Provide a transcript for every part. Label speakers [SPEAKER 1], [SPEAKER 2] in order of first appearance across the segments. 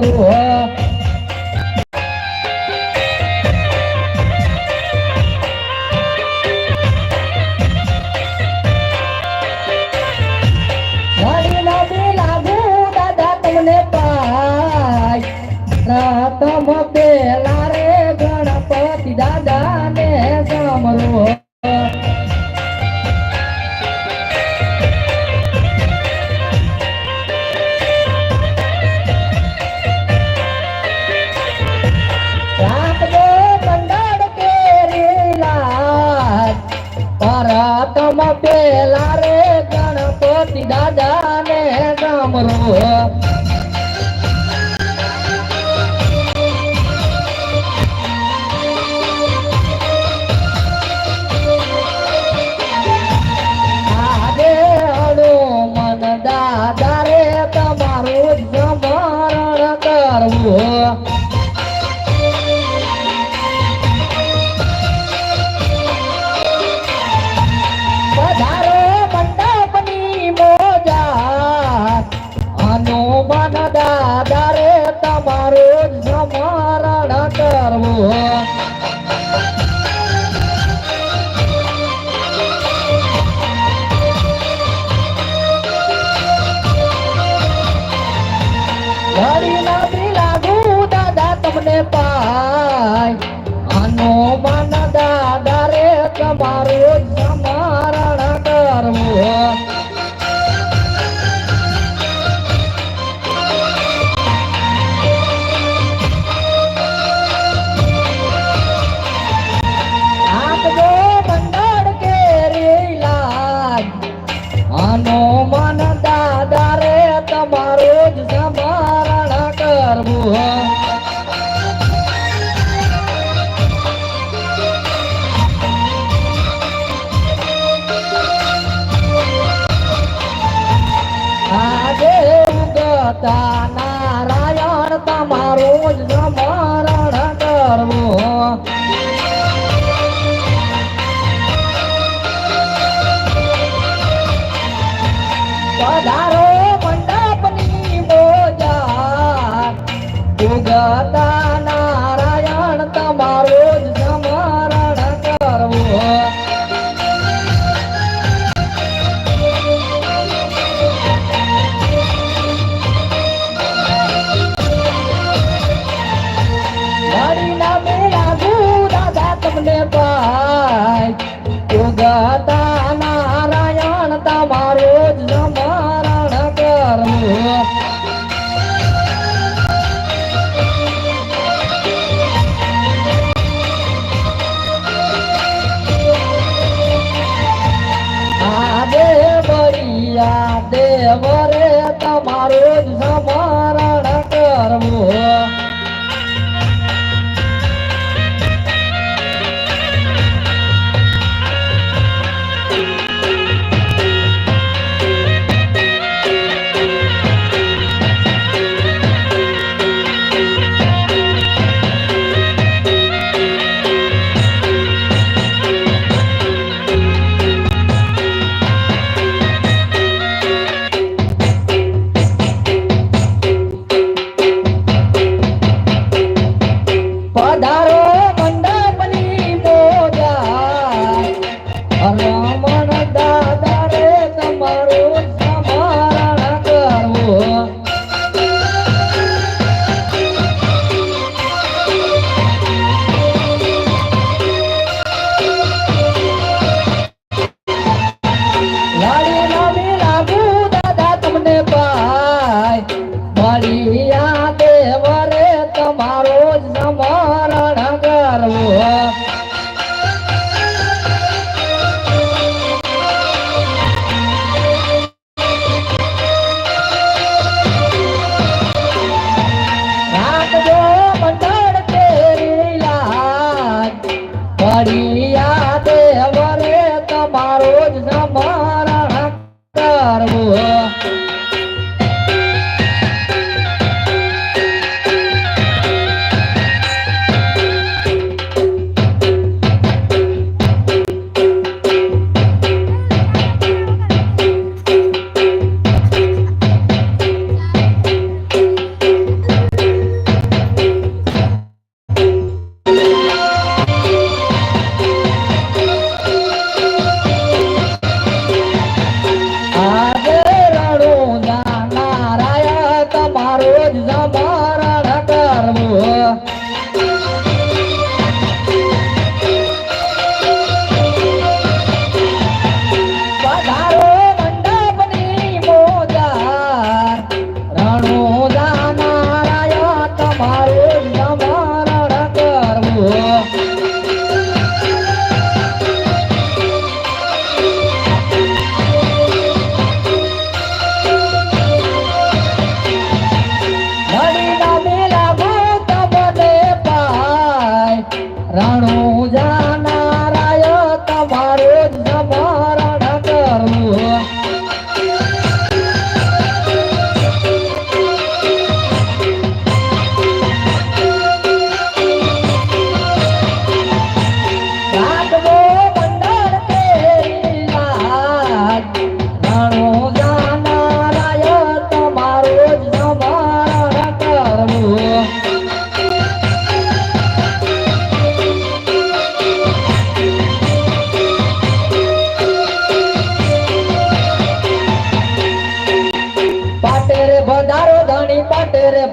[SPEAKER 1] મારું હા? તમને પાય. રાતમાં yeah. કરવું હો. આજે ઉગતા નારાયણ તમારું જ સ્મરણ કરવું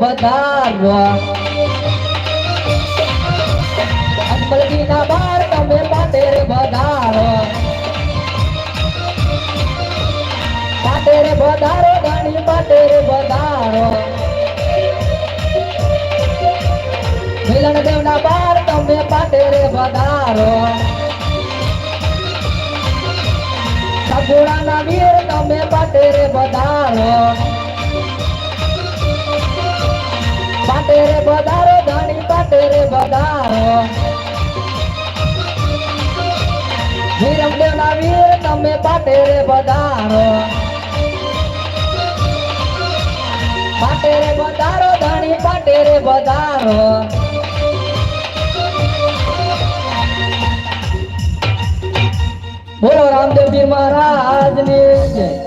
[SPEAKER 1] વધારવા અંબલજીના બાર તમે પાટેર વધારો. પાટેર વધારો ગાણી પાટેર વધારો. મિલન દેવના બાર તમે પાટેર વધારો. સગુણાના વીર તમે પાટેર વધારો. પાટે વધારો ધણી પાટે રે વધારો વિરમદેવ ના વીર તમે પાટે રે વધારો પાટે રે ધણી પાટે રે વધારો બોલો રામદેવજી મહારાજની જય.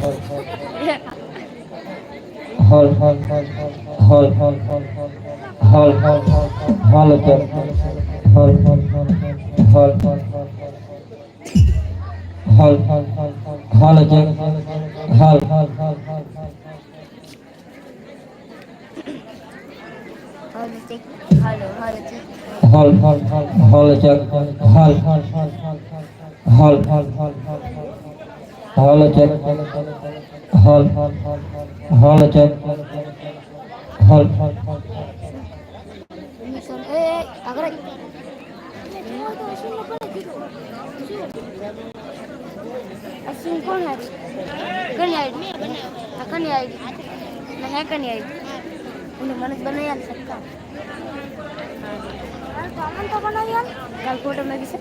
[SPEAKER 2] হলতে হল হল হল হলতে হল হল হল হল হল হল হল হল হল হল হল হল
[SPEAKER 3] असीम कौन है कन्या आई हाँ कन्या आई मैं है कन्या आई उन्हें मनस बनाया सकता कॉमन तो बनाया कल फोटो में भी से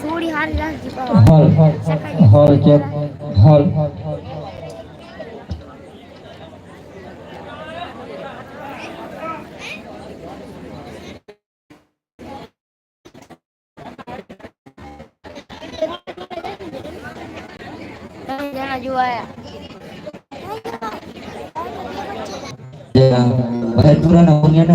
[SPEAKER 3] सूरी हार लाल जी hall
[SPEAKER 2] hall hall check hall
[SPEAKER 3] jual ya,
[SPEAKER 2] ya.